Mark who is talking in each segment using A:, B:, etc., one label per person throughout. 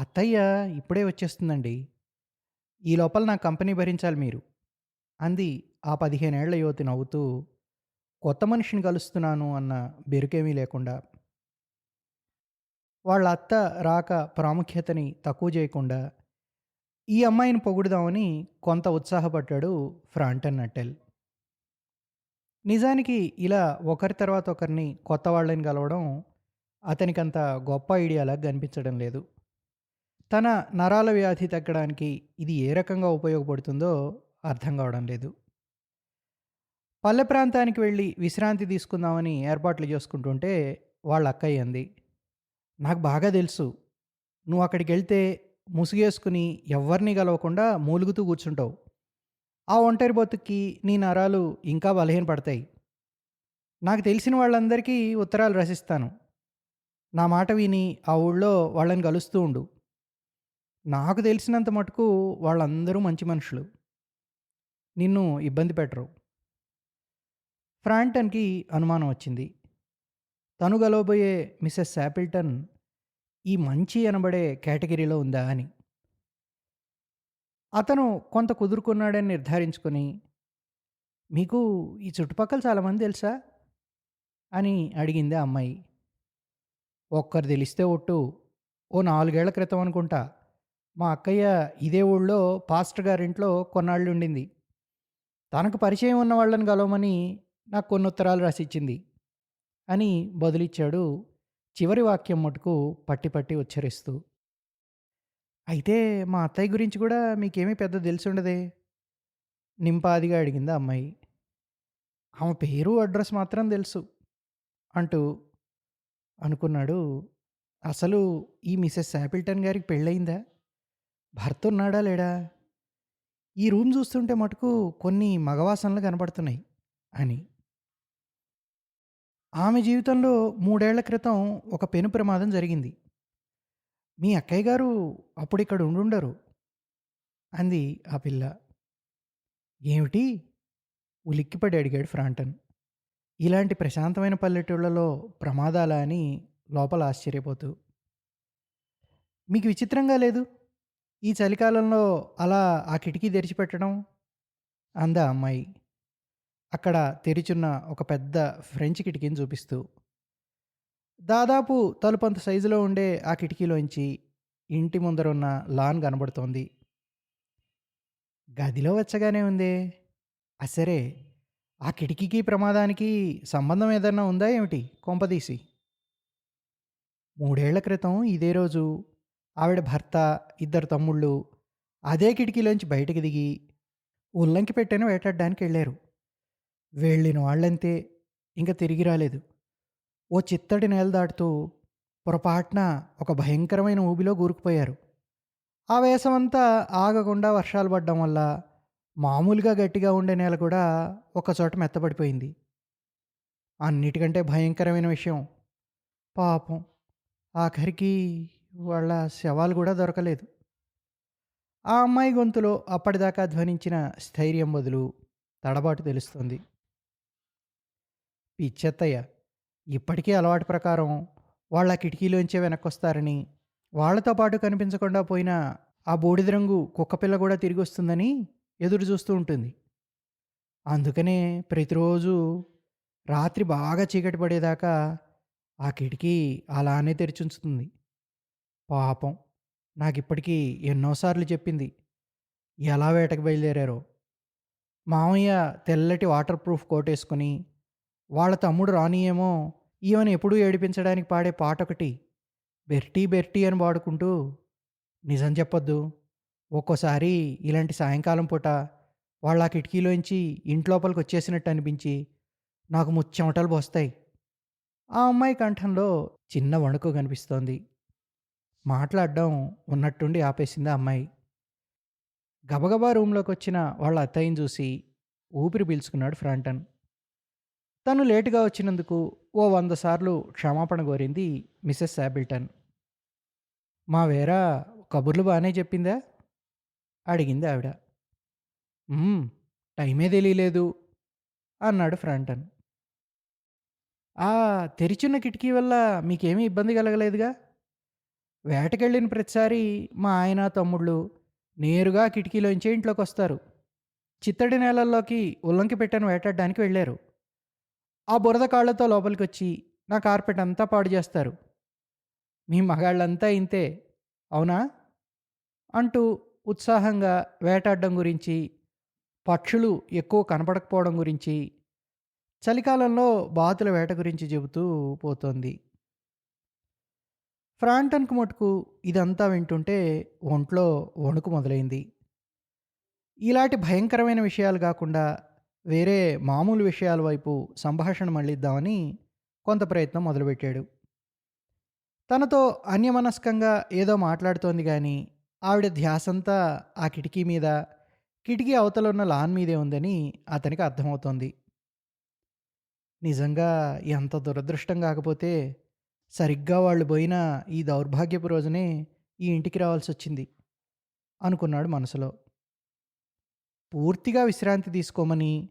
A: అత్తయ్య ఇప్పుడే వచ్చేస్తుందండి. ఈ లోపల నా కంపెనీ భరించాలి మీరు. అంది ఆ పదిహేనేళ్ళ యువతి నవ్వుతూ, కొత్త మనిషిని కలుస్తున్నాను అన్న బెరుకేమీ లేకుండా. వాళ్ళ అత్త రాక ప్రాముఖ్యతని తక్కువ చేయకుండా, ఈ అమ్మాయిని పొగుడుదామని కొంత ఉత్సాహపడ్డాడు ఫ్రాంటన్ నట్టెల్. నిజానికి ఇలా ఒకరి తర్వాత ఒకరిని కొత్త వాళ్ళని కలవడం అతనికంత గొప్ప ఐడియాలాగా కనిపించడం లేదు. తన నరాల వ్యాధి తగ్గడానికి ఇది ఏ రకంగా ఉపయోగపడుతుందో అర్థం కావడం లేదు. పల్లె ప్రాంతానికి వెళ్ళి విశ్రాంతి తీసుకుందామని ఏర్పాట్లు చేసుకుంటుంటే వాళ్ళ అక్కయ్య అంది. నాకు బాగా తెలుసు. నువ్వు అక్కడికి వెళ్తే ముసుగేసుకుని ఎవరిని కలవకుండా మూలుగుతూ కూర్చుంటావు. ఆ ఒంటరి బతుక్కి నీ నరాలు ఇంకా బలహీనపడతాయి. నాకు తెలిసిన వాళ్ళందరికీ ఉత్తరాలు రసిస్తాను నా మాట విని ఆ ఊళ్ళో వాళ్ళని కలుస్తూ ఉండు. నాకు తెలిసినంత మటుకు వాళ్ళందరూ మంచి మనుషులు. నిన్ను ఇబ్బంది పెట్టరు. ఫ్రాంటన్‌కి అనుమానం వచ్చింది. తను కలవబోయే మిసెస్ శాపిల్టన్ ఈ మంచి అనబడే కేటగిరీలో ఉందా అని. అతను కొంత కుదురుకున్నాడని నిర్ధారించుకొని, మీకు ఈ చుట్టుపక్కల చాలామంది తెలుసా? అని అడిగింది ఆ అమ్మాయి. ఒక్కరు తెలిస్తే ఒట్టు. ఓ నాలుగేళ్ళ క్రితం అనుకుంటా. మా అక్కయ్య ఇదే ఊళ్ళో పాస్టర్ గారింట్లో కొన్నాళ్ళు ఉండింది తనకు పరిచయం ఉన్న వాళ్ళని కలవమని నాకు కొన్ని ఉత్తరాలు రాసిచ్చింది. అని బదులిచ్చాడు చివరి వాక్యం మటుకు పట్టి పట్టి ఉచ్చరిస్తూ. అయితే మా అత్తయ్య గురించి కూడా మీకేమీ పెద్ద తెలుసుండదే నింపాదిగా అడిగింది అమ్మాయి. ఆమె పేరు, అడ్రస్ మాత్రం తెలుసు. అంటూ అనుకున్నాడు. అసలు ఈ మిసెస్ శాపిల్టన్ గారికి పెళ్ళయిందా? భర్త ఉన్నాడా లేడా? ఈ రూమ్ చూస్తుంటే మటుకు కొన్ని మగవాసనలు కనపడుతున్నాయి అని. ఆమె జీవితంలో మూడేళ్ళ క్రితం ఒక పెను ప్రమాదం జరిగింది. మీ అక్కయ్య గారు అప్పుడిక్కడ ఉండుండరు. అంది ఆ పిల్ల. ఏమిటి? ఉలిక్కిపడి అడిగాడు ఫ్రాంటన్. ఇలాంటి ప్రశాంతమైన పల్లెటూళ్ళలో ప్రమాదాలా అని లోపల ఆశ్చర్యపోతూ. మీకు విచిత్రంగా లేదు? ఈ చలికాలంలో అలా ఆ కిటికీ తెరిచిపెట్టడం? అందా అమ్మాయి. అక్కడ తెరిచున్న ఒక పెద్ద ఫ్రెంచ్ కిటికీని చూపిస్తూ. దాదాపు తలుపంత సైజులో ఉండే ఆ కిటికీలోంచి ఇంటి ముందరున్న లాన్ కనబడుతోంది. గదిలో వెచ్చగానే ఉందే. అసరే ఆ కిటికీకి ప్రమాదానికి సంబంధం ఏదన్నా ఉందా ఏమిటి కొంపదీసి? మూడేళ్ళ క్రితం ఇదే రోజు ఆవిడ భర్త, ఇద్దరు తమ్ముళ్ళు అదే కిటికీలోంచి బయటకు దిగి ఉల్లంకి వేటాడటానికి వెళ్ళారు వెళ్ళిన వాళ్ళంతే ఇంకా తిరిగి రాలేదు. ఓ చిత్తడి నేల దాటుతూ పొరపాటున ఒక భయంకరమైన ఊబిలో కూరుకుపోయారు. ఆ వేసవంతా ఆగకుండా వర్షాలు పడడం వల్ల మామూలుగా గట్టిగా ఉండే నేల కూడా ఒకచోట మెత్తబడిపోయింది. అన్నిటికంటే భయంకరమైన విషయం పాపం ఆఖరికి వాళ్ళ శవాలు కూడా దొరకలేదు. ఆ అమ్మాయి గొంతులో అప్పటిదాకా ధ్వనించిన స్థైర్యం బదులు తడబాటు తెలుస్తుంది పిచ్చెత్తయ్య ఇప్పటికీ అలవాటు ప్రకారం వాళ్ళ కిటికీలోంచే వెనక్కొస్తారని, వాళ్ళతో పాటు కనిపించకుండా పోయిన ఆ బూడిద రంగు కుక్కపిల్ల కూడా తిరిగొస్తుందని ఎదురు చూస్తూ ఉంటుంది. అందుకనే ప్రతిరోజు రాత్రి బాగా చీకటి పడేదాకా ఆ కిటికీ అలానే తెరిచుంచుతుంది. పాపం నాకిప్పటికీ ఎన్నోసార్లు చెప్పింది. ఎలా వేటకు బయలుదేరారో. మామయ్య తెల్లటి వాటర్ ప్రూఫ్ కోటేసుకొని, వాళ్ళ తమ్ముడు రానీయేమో ఈమెను ఎప్పుడూ ఏడిపించడానికి పాడే పాట ఒకటి 'బెర్టీ బెర్టీ' అని పాడుకుంటూ నిజం చెప్పొద్దు. ఒక్కోసారి ఇలాంటి సాయంకాలం పూట వాళ్ళ కిటికీలోంచి ఇంట్లోపలికొచ్చేసినట్టు అనిపించి నాకు ముచ్చెమటలు పోస్తాయి. ఆ అమ్మాయి కంఠంలో చిన్న వణుకు కనిపిస్తోంది. మాట్లాడడం ఉన్నట్టుండి ఆపేసింది ఆ అమ్మాయి. గబగబా రూమ్‌లోకొచ్చిన వాళ్ళ అత్తయ్యని చూసి ఊపిరి పీల్చుకున్నాడు ఫ్రాంటన్. తను లేటుగా వచ్చినందుకు ఓ వంద సార్లు క్షమాపణ కోరింది మిసెస్ శాబిల్టన్ మా వేరా కబుర్లు బానే చెప్పిందా? అడిగింది ఆవిడ. హ్మ్. టైమే తెలీలేదు అన్నాడు ఫ్రాంటన్. ఆ తెరిచున్న కిటికీ వల్ల మీకేమీ ఇబ్బంది కలగలేదుగా? వేటకెళ్ళిన ప్రతిసారి మా ఆయన తమ్ముళ్ళు నేరుగా కిటికీలోంచి ఇంట్లోకి వస్తారు చిత్తడి నేలల్లోకి ఉల్లంకి పెట్టను వేటాడడానికి వెళ్ళారు. ఆ బురద కాళ్ళతో లోపలికి వచ్చి నా కార్పెట్ అంతా పాడు చేస్తారు. మీ మగాళ్ళంతా ఇంతే అవునా? అంటూ ఉత్సాహంగా వేటాడడం గురించి పక్షులు ఎక్కువ కనపడకపోవడం గురించి చలికాలంలో బాతుల వేట గురించి చెబుతూ పోతోంది. ఫ్రాంటన్కు మటుకు ఇదంతా వింటుంటే ఒంట్లో వణుకు మొదలైంది. ఇలాంటి భయంకరమైన విషయాలు కాకుండా వేరే మామూలు విషయాల వైపు సంభాషణ మళ్ళిద్దామని కొంత ప్రయత్నం మొదలుపెట్టాడు. తనతో అన్యమనస్కంగా ఏదో మాట్లాడుతోంది కానీ ఆవిడ ధ్యాసంతా ఆ కిటికీ మీద కిటికీ అవతల ఉన్న లాన్ మీదే ఉందని అతనికి అర్థమవుతోంది. నిజంగా ఎంత దురదృష్టం కాకపోతే సరిగ్గా వాళ్ళు పోయిన ఈ దౌర్భాగ్యపు రోజునే ఈ ఇంటికి రావాల్సి వచ్చింది అనుకున్నాడు మనసులో. పూర్తిగా విశ్రాంతి తీసుకోమని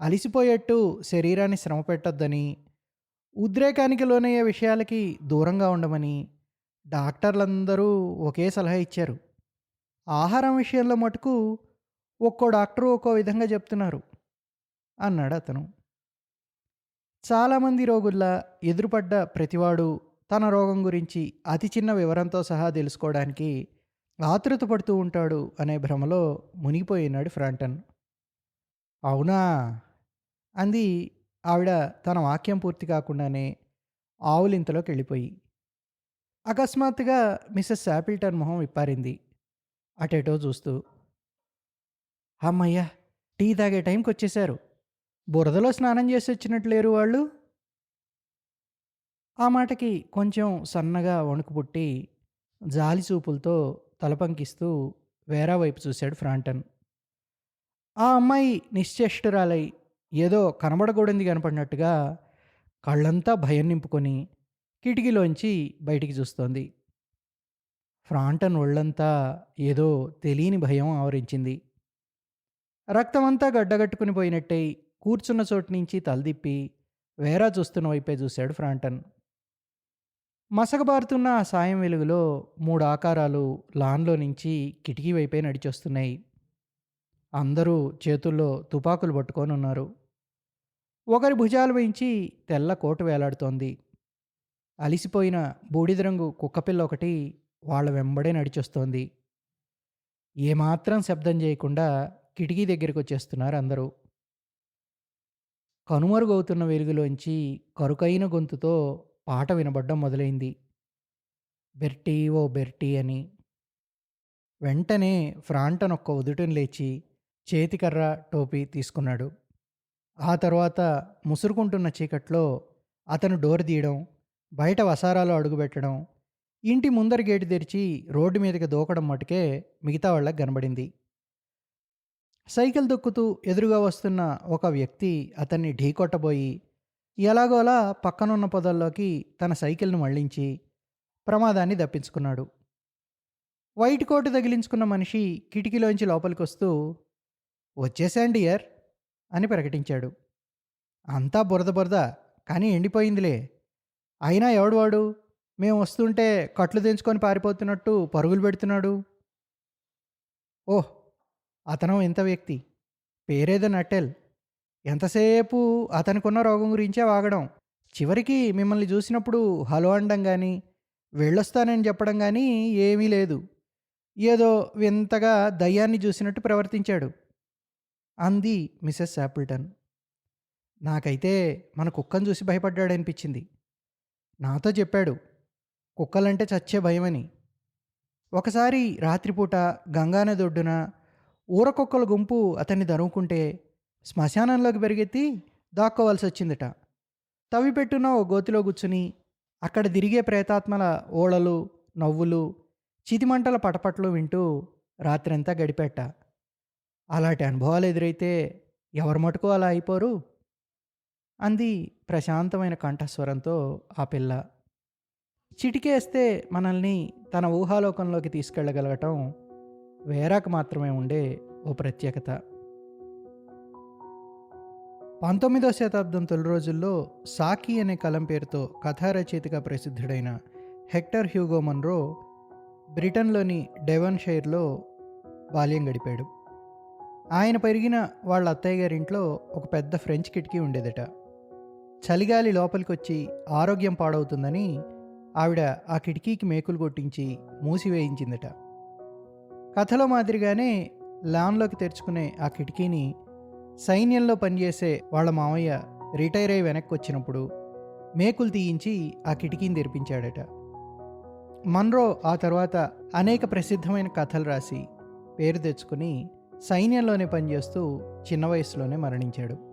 A: అలిసిపోయేట్టు శరీరాన్ని శ్రమ పెట్టొద్దని ఉద్రేకానికి లోనయ్యే విషయాలకి దూరంగా ఉండమని డాక్టర్లందరూ ఒకే సలహా ఇచ్చారు. ఆహారం విషయంలో మటుకు ఒక్కో డాక్టరు ఒక్కో విధంగా చెప్తున్నారు అన్నాడు అతను చాలామంది రోగుల్లా ఎదురుపడ్డ ప్రతివాడు తన రోగం గురించి అతి చిన్న వివరంతో సహా తెలుసుకోవడానికి ఆతృత పడుతూ ఉంటాడు అనే భ్రమలో మునిగిపోయినాడు ఫ్రాంటన్. అవునా? అంది ఆవిడ తన వాక్యం పూర్తి కాకుండానే ఆవులింతలోకి వెళ్ళిపోయి. అకస్మాత్తుగా మిస్సెస్ శాపిల్టన్ మొహం విప్పారింది. అటేటో చూస్తూ అమ్మయ్యా టీ తాగే టైంకి వచ్చేశారు బురదలో స్నానం చేసి వచ్చినట్లు లేరు వాళ్ళు? ఆ మాటకి కొంచెం సన్నగా వణుకు పుట్టి జాలి చూపులతో తలపంకిస్తూ వేరా వైపు చూశాడు ఫ్రాంటన్. ఆ అమ్మాయి నిశ్చేష్టురాలై ఏదో కనబడకూడదు కనపడినట్టుగా కళ్ళంతా భయం నింపుకొని కిటికీలోంచి బయటికి చూస్తోంది. ఫ్రాంటన్ ఒళ్ళంతా ఏదో తెలియని భయం ఆవరించింది. రక్తమంతా గడ్డగట్టుకుని పోయినట్టయి కూర్చున్న చోటు నుంచి తలదిప్పి వేరా చూస్తున్న వైపే చూశాడు ఫ్రాంటన్. మసకబారుతున్న ఆ సాయం వెలుగులో మూడు ఆకారాలు లాన్లో నుంచి కిటికీ వైపే నడిచొస్తున్నాయి. అందరూ చేతుల్లో తుపాకులు పట్టుకొని ఉన్నారు. ఒకరి భుజాలు వేయించి తెల్ల కోటు వేలాడుతోంది. అలిసిపోయిన బూడిద రంగు కుక్కపిల్ల ఒకటి వాళ్ళ వెంబడే నడిచొస్తోంది. ఏమాత్రం శబ్దం చేయకుండా కిటికీ దగ్గరికి వచ్చేస్తున్నారు అందరూ. కనుమరుగవుతున్న వెలుగులోంచి కరుకైన గొంతుతో పాట వినబడ్డం మొదలైంది. బెర్టీ ఓ బెర్టీ అని. వెంటనే ఫ్రాంటన్ ఒక్క ఉదుటను లేచి చేతికర్ర టోపీ తీసుకున్నాడు. ఆ తర్వాత ముసురుకుంటున్న చీకట్లో అతను డోర్ తీయడం బయట వసారాలో అడుగుపెట్టడం ఇంటి ముందర గేటు తెరిచి రోడ్డు మీదకి దూకడం మటుకే మిగతా వాళ్ళకి కనబడింది. సైకిల్ దొక్కుతూ ఎదురుగా వస్తున్న ఒక వ్యక్తి అతన్ని ఢీకొట్టబోయి ఎలాగోలా పక్కనున్న పొదల్లోకి తన సైకిల్ను మళ్ళించి ప్రమాదాన్ని దప్పించుకున్నాడు. వైట్ కోటు తగిలించుకున్న మనిషి కిటికీలోంచి లోపలికి వస్తూ వచ్చేసాండి ఇయర్ అని ప్రకటించాడు. అంతా బురద బురద కానీ ఎండిపోయిందిలే. అయినా ఎవడు వాడు? మేము వస్తుంటే కట్లు తెంచుకొని పారిపోతున్నట్టు పరుగులు పెడుతున్నాడు. ఓహ్ అతను ఇంత వ్యక్తి. పేరేదో నటెల్ ఎంతసేపు అతనికున్న రోగం గురించే వాగడం. చివరికి మిమ్మల్ని చూసినప్పుడు హలో అనడం కానీ వెళ్ళొస్తానని చెప్పడం కానీ ఏమీ లేదు. ఏదో వింతగా దయ్యాన్ని చూసినట్టు ప్రవర్తించాడు. అంది మిసెస్ శాపిల్టన్. నాకైతే మన కుక్కను చూసి భయపడ్డాడనిపించింది. నాతో చెప్పాడు కుక్కలంటే చచ్చే భయమని. ఒకసారి రాత్రిపూట గంగానది ఒడ్డున ఊరకొక్కల గుంపు అతన్ని దరుముకుంటే శ్మశానంలోకి పెరిగెత్తి దాక్కోవాల్సి వచ్చిందట తవ్విపెట్టున ఓ గోతిలో కూర్చుని అక్కడ తిరిగే ప్రేతాత్మల ఓళలు నవ్వులు చితిమంటల పటపట్లు వింటూ రాత్రంతా గడిపెట్ట అలాంటి అనుభవాలు ఎదురైతే ఎవరు మటుకు అలా అయిపోరు? అంది ప్రశాంతమైన కంఠస్వరంతో ఆ పిల్ల. చిటికేస్తే మనల్ని తన ఊహాలోకంలోకి తీసుకెళ్ళగలగటం వేరాకు మాత్రమే ఉండే ఓ ప్రత్యేకత. పంతొమ్మిదో శతాబ్దం తొలి రోజుల్లో సాకి అనే కలం పేరుతో కథారచయితగా ప్రసిద్ధుడైన హెక్టర్ హ్యూగో మన్రో బ్రిటన్లోని డెవన్షైర్లో బాల్యం గడిపాడు. ఆయన పెరిగిన వాళ్ళ అత్తయ్య గారింట్లో ఒక పెద్ద ఫ్రెంచ్ కిటికీ ఉండేదట. చలిగాలి లోపలికి వచ్చి ఆరోగ్యం పాడవుతుందని ఆవిడ ఆ కిటికీకి మేకులు కొట్టించి మూసివేయించిందట. కథలో మాదిరిగానే లాన్లోకి తెరుచుకునే ఆ కిటికీని సైన్యంలో పనిచేసే వాళ్ళ మామయ్య రిటైర్ అయి వెనక్కి వచ్చినప్పుడు మేకులు తీయించి ఆ కిటికీని తెరిపించాడట. మన్రో ఆ తర్వాత అనేక ప్రసిద్ధమైన కథలు రాసి పేరు తెచ్చుకుని సైన్యంలోనే పనిచేస్తూ చిన్న వయసులోనే మరణించాడు.